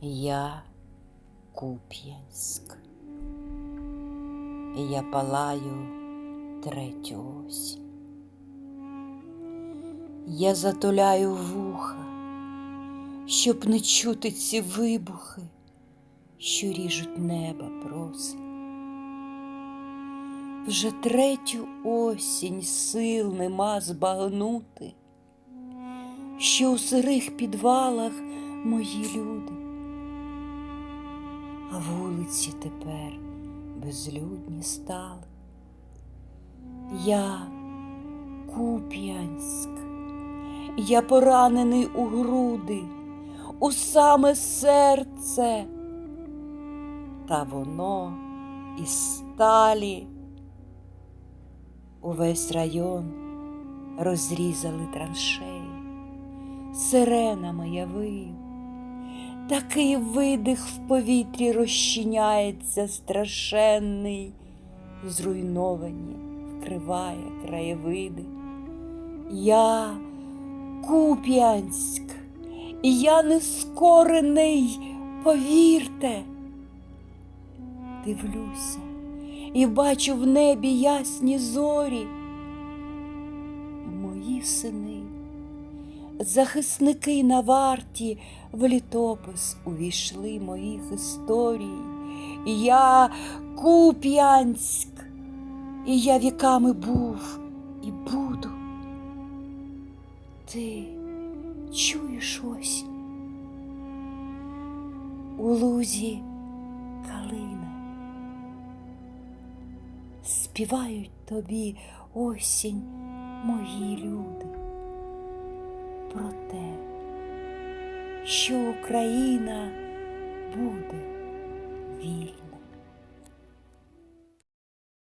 Я Куп'янськ. Я палаю третю осінь. Я затуляю вуха, щоб не чути ці вибухи, що ріжуть неба просить. Вже третю осінь сил нема збагнути, що у сирих підвалах мої люди, вулиці тепер безлюдні стали. Я Куп'янськ, я поранений у груди, у саме серце, та воно із сталі. Увесь район розрізали траншеї, сирена моя виє, такий видих в повітрі розчиняється страшенний, зруйновані вкриває краєвиди. Я Куп'янськ, і я нескорений, повірте. Дивлюся і бачу в небі ясні зорі. Мої сини, захисники на варті в літопис увійшли моїх історій. Я Куп'янськ, і я віками був і буду. Ти чуєш осінь? У лузі калина. Співають тобі осінь мої люди про те, що Україна буде.